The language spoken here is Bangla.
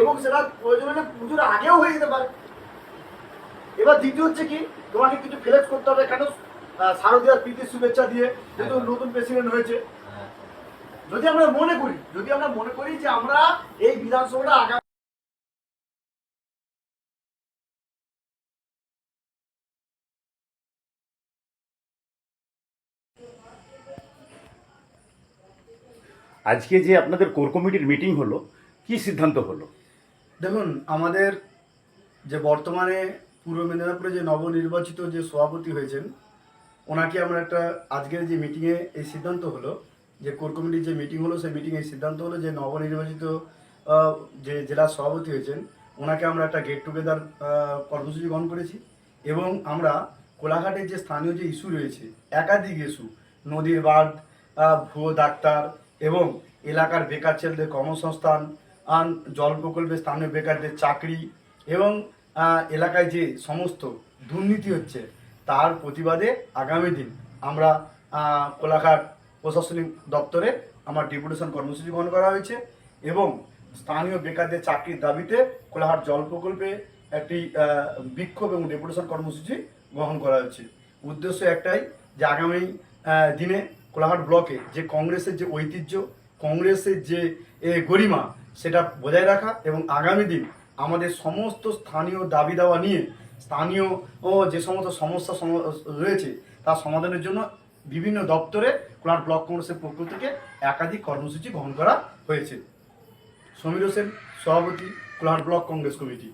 এবং সেটা প্রয়োজন হলে পুজোর আগেও হয়ে যেতে পারে। এবার দ্বিতীয় হচ্ছে কি তোমাকে কিছু ফ্লেক্স করতে হবে কেন? শারদীয়ার প্রীতির শুভেচ্ছা দিয়ে যেহেতু নতুন প্রেসিডেন্ট হয়েছে। হ্যাঁ। যদি আমরা মনে করি যদি আমরা মনে করি যে আমরা এই বিধানসভাটা আগামী আজকে যে আপনাদের কোর কমিটির মিটিং হলো কি সিদ্ধান্ত হলো? দেখুন, আমাদের যে বর্তমানে পূর্ব মেদিনীপুরে যে নবনির্বাচিত যে সভাপতি হয়েছেন, ওনাকে আমরা একটা আজকের যে মিটিংয়ে এই সিদ্ধান্ত হলো, যে কোর কমিটির যে মিটিং হলো, সেই মিটিংয়ে এই সিদ্ধান্ত হলো যে নবনির্বাচিত যে জেলা সভাপতি হয়েছেন, ওনাকে আমরা একটা গেট টুগেদার কর্মসূচি গ্রহণ করেছি এবং আমরা কোলাঘাটের যে স্থানীয় যে ইস্যু রয়েছে, একাধিক ইস্যু নদীর বাঁধ ভুয়ো ডাক্তার এবং এলাকার বেকার ছেলেদের কর্মসংস্থান জল প্রকল্পে স্থানীয় বেকারদের চাকরি এবং এলাকায় যে সমস্ত দুর্নীতি হচ্ছে, তার প্রতিবাদে আগামী দিন আমরা কোলাঘাট প্রশাসনিক দপ্তরে আমার ডেপুটেশন কর্মসূচি গ্রহণ করা হয়েছে এবং স্থানীয় বেকারদের চাকরির দাবিতে কোলাঘাট জল প্রকল্পে একটি বিক্ষোভ এবং ডেপুটেশন কর্মসূচি গ্রহণ করা হয়েছে। উদ্দেশ্য একটাই যে আগামী দিনে কোলাঘাট ব্লকে যে কংগ্রেসের যে ঐতিহ্য, কংগ্রেসের যে গরিমা সেটা বজায় রাখা এবং আগামী দিন আমাদের সমস্ত স্থানীয় দাবি দাওয়া নিয়ে স্থানীয়, ও যে সমস্ত সমস্যা রয়েছে তা সমাধানের জন্য বিভিন্ন দপ্তরে কোলার ব্লক কংগ্রেসের পক্ষ থেকে একাধিক কর্মসূচি গ্রহণ করা হয়েছে। সমীর হোসেন, সভাপতি কোলার ব্লক কংগ্রেস কমিটি।